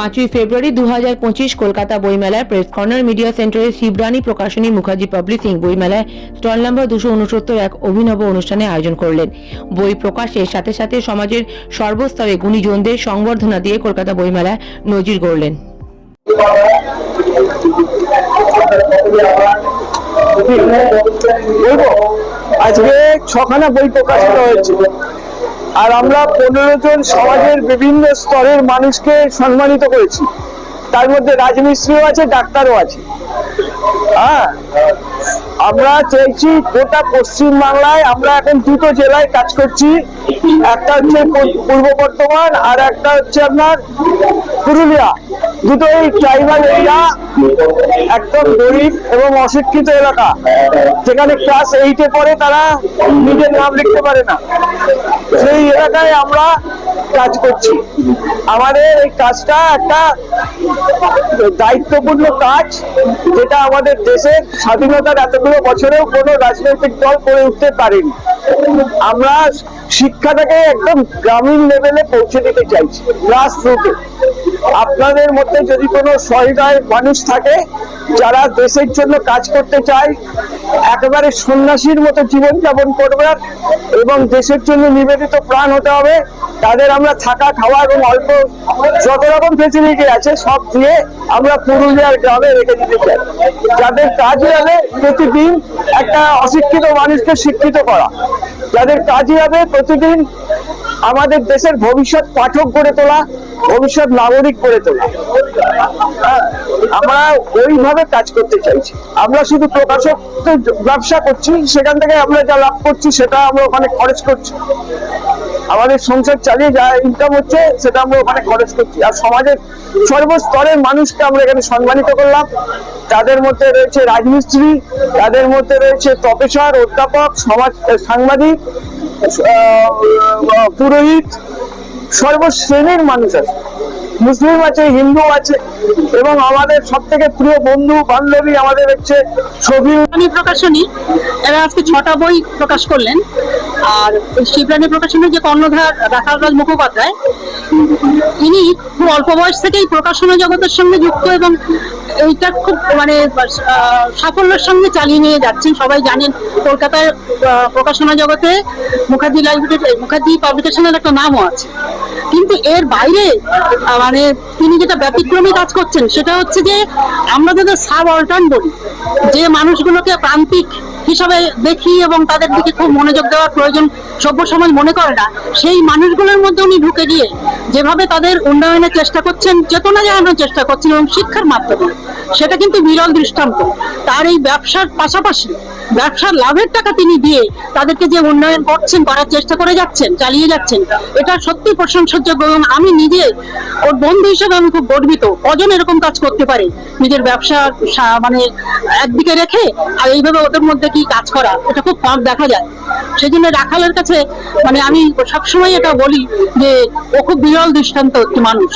পাঁচই ফেব্রুয়ারি দু হাজার পঁচিশ কলকাতা বইমেলায় প্রেস কর্নার মিডিয়া সেন্টারের শিবরানী প্রকাশনী, মুখার্জি পাবলিশিং বইমেলায় স্টল নম্বর দুশো উনসত্তর এক অভিনব অনুষ্ঠানে আয়োজন করলেন। বই প্রকাশের সাথে সাথে সমাজের সর্বস্তরে গুণীজনদের সংবর্ধনা দিয়ে কলকাতা বইমেলায় নজির গড়লেন। আজকে ছখানা বই প্রকাশিত হয়েছে আর আমরা পনেরো জন সমাজের বিভিন্ন স্তরের মানুষকে সম্মানিত করেছি। তার মধ্যে রাজমিস্ত্রিও আছে, ডাক্তারও আছে। হ্যাঁ আমরা চাইছি গোটা পশ্চিম বাংলায় আমরা এখন দুটো জেলায় কাজ করছি। একটা হচ্ছে পূর্ব বর্ধমান আর একটা হচ্ছে আপনার পুরুলিয়া। দুটোই ট্রাইবাল এরিয়া। একদম গরিব এবং অশিক্ষিত এলাকা। যেখানে ক্লাস এইটে পরে তারা নিজের নাম লিখতে পারে না। সেই এলাকায় আমরা কাজ করছি। আমাদের এই কাজটা একটা দায়িত্বপূর্ণ কাজ, যেটা আমাদের দেশের স্বাধীনতার এতগুলো বছরেও কোনো রাজনৈতিক দল করে উঠতে পারেনি। আমরা শিক্ষাটাকে একদম গ্রামীণ লেভেলে পৌঁছে দিতে চাইছি গ্রাস রুটে আপনাদের মধ্যে যদি কোনো সহৃদয় মানুষ থাকে, যারা দেশের জন্য কাজ করতে চায়, একেবারে সন্ন্যাসীর মতো জীবনযাপন করবার এবং দেশের জন্য নিবেদিত প্রাণ হতে হবে, তাদের আমরা থাকা, খাওয়া এবং অল্প যত রকম ফেসিলিটি আছে, সব দিয়ে আমরা পুরুলিয়ার গ্রামে রেখে দিতে চাই। যাদের কাজই হবে প্রতিদিন একটা অশিক্ষিত মানুষকে শিক্ষিত করা। যাদের কাজই হবে প্রতিদিন আমাদের দেশের ভবিষ্যৎ পাঠক গড়ে তোলা ভবিষ্যৎ নাগরিক গড়ে তোলা। হ্যাঁ, আমরা ওইভাবে কাজ করতে চাইছি। আমরা শুধু প্রকাশক ব্যবসা করছি সেখান থেকে আমরা যা লাভ করছি সেটা আমরা ওখানে খরচ করছি। আমাদের সংসার চালিয়ে যা ইনকাম হচ্ছে সেটা আমরা ওখানে খরচ করছি। আর সমাজের সর্বস্তরের মানুষকে আমরা এখানে সম্মানিত করলাম। তাদের মধ্যে রয়েছে রাজমিস্ত্রি তাদের মধ্যে রয়েছে প্রফেসর অধ্যাপক সমাজ সাংবাদিক পুরোহিত সর্বশ্রেণীর মানুষ আছে। মুসলিম আছে, হিন্দু আছে, এবং আমাদের সব থেকে প্রিয় বন্ধু, বান্ধবী আমাদের হচ্ছে ছবি। প্রকাশনী, এরা আজকে ছটা বই প্রকাশ করলেন। আর শিবরানী প্রকাশনীর যে কর্ণধার রাখালরাজ মুখোপাধ্যায়, ইনি খুব অল্প বয়স থেকেই প্রকাশনা জগতের সঙ্গে যুক্ত এবং এইটা খুব মানে সাফল্যের সঙ্গে চালিয়ে নিয়ে যাচ্ছেন। সবাই জানেন কলকাতার প্রকাশনা জগতে মুখার্জি লাইব্রেরি মুখার্জি পাবলিকেশনের একটা নামও আছে। কিন্তু এর বাইরে মানে তিনি যেটা ব্যতিক্রমী কাজ করছেন, সেটা হচ্ছে যে আমরা যাদের সাব অল্টার্ন বলি, যে মানুষগুলোকে প্রান্তিক হিসাবে দেখি এবং তাদের দিকে খুব মনোযোগ দেওয়ার প্রয়োজন সভ্য সমাজ মনে করে না। সেই মানুষগুলোর মধ্যে উনি ঢুকে গিয়ে যেভাবে তাদের উন্নয়নের চেষ্টা করছেন, চেতনা জানানোর চেষ্টা করছেন এবং শিক্ষার মাধ্যমে, সেটা কিন্তু বিরল দৃষ্টান্ত। তার এই ব্যবসার পাশাপাশি ব্যবসার লাভের টাকা তিনি দিয়ে তাদেরকে যে উন্নয়ন করছেন, করার চেষ্টা করে যাচ্ছেন, চালিয়ে যাচ্ছেন, এটা সত্যি প্রশংসাযোগ্য এবং আমি নিজে, ওর বন্ধু হিসেবে আমি খুব গর্বিত। কজন এরকম কাজ করতে পারে? নিজের ব্যবসা মানে একদিকে রেখে আর এইভাবে ওদের মধ্যে কি কাজ করা? এটা খুব কম দেখা যায়। সেই জন্য রাখালের কাছে মানে আমি সবসময় এটা বলি যে, ও খুব বিরল দৃষ্টান্ত একটি মানুষ।